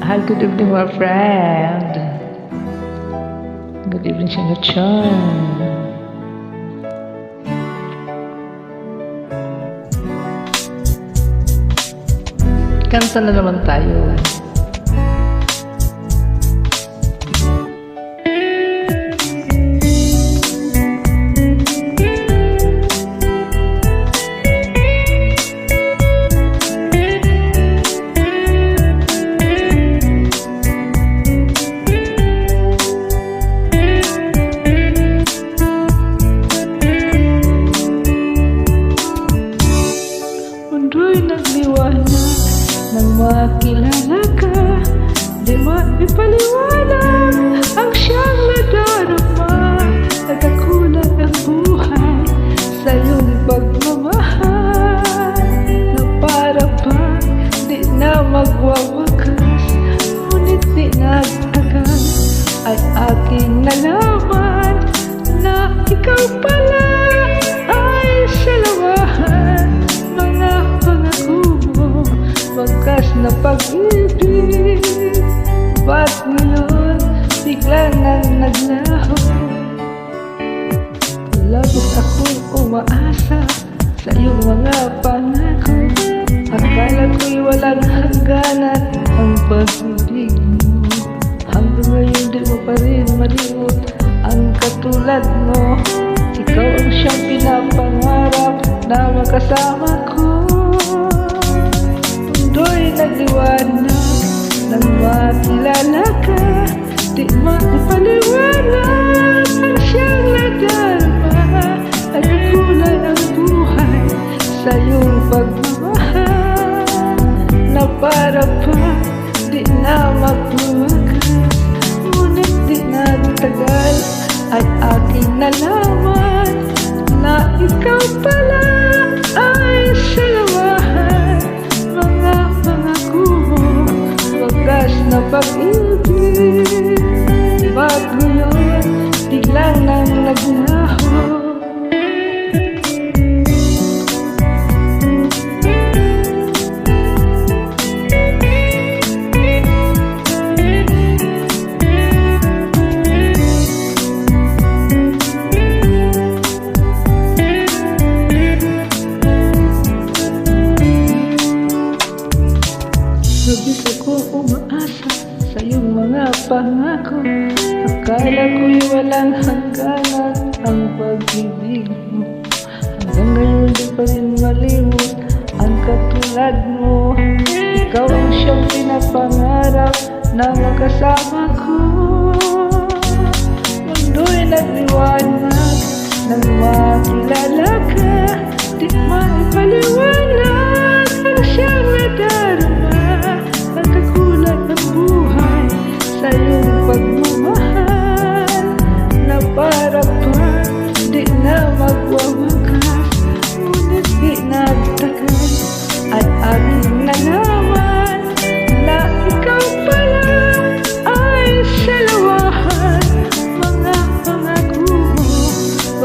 Hi, good evening, my friend. Good evening, Shinga-chan. Kanta na naman tayo. Di maipaliwanag ang siyang nadarama. Nagkakulat ang buhay sa iyong pagmamahal. Na para bang di na magwawakas Ngunit di nagtagal. Ay aking nalaman Na ikaw pala ay salawahan Mga pangako mo Wagas na pag-ibig Ba't ngayon bigla nang naglaho Labis akong umaasa Sa iyong mga pangako. Akala ko'y walang hangganan Ang pag-ibig mo. Hanggang ngayon di mo pa rin malimot Ang katulad mo. Ikaw ang siyang pinapangarap Na makasama makilala ka Di maipaliwanag Ang siyang nadarama Nagkakulay ang buhay Sa iyong pagmamahal Na para pa Di na magwawakas Ngunit di nagtagal Ay aking nalaman Na ikaw pala Labis ako umaasa sa iyong mga pangako. Akala ko'y walang hangganan ang pag-ibig mo. Hanggang ngayon di pa rin malimot ang katulad mo. Ikaw ang siyang pinapangarap na makasama ko. Mundo'y nagriwanag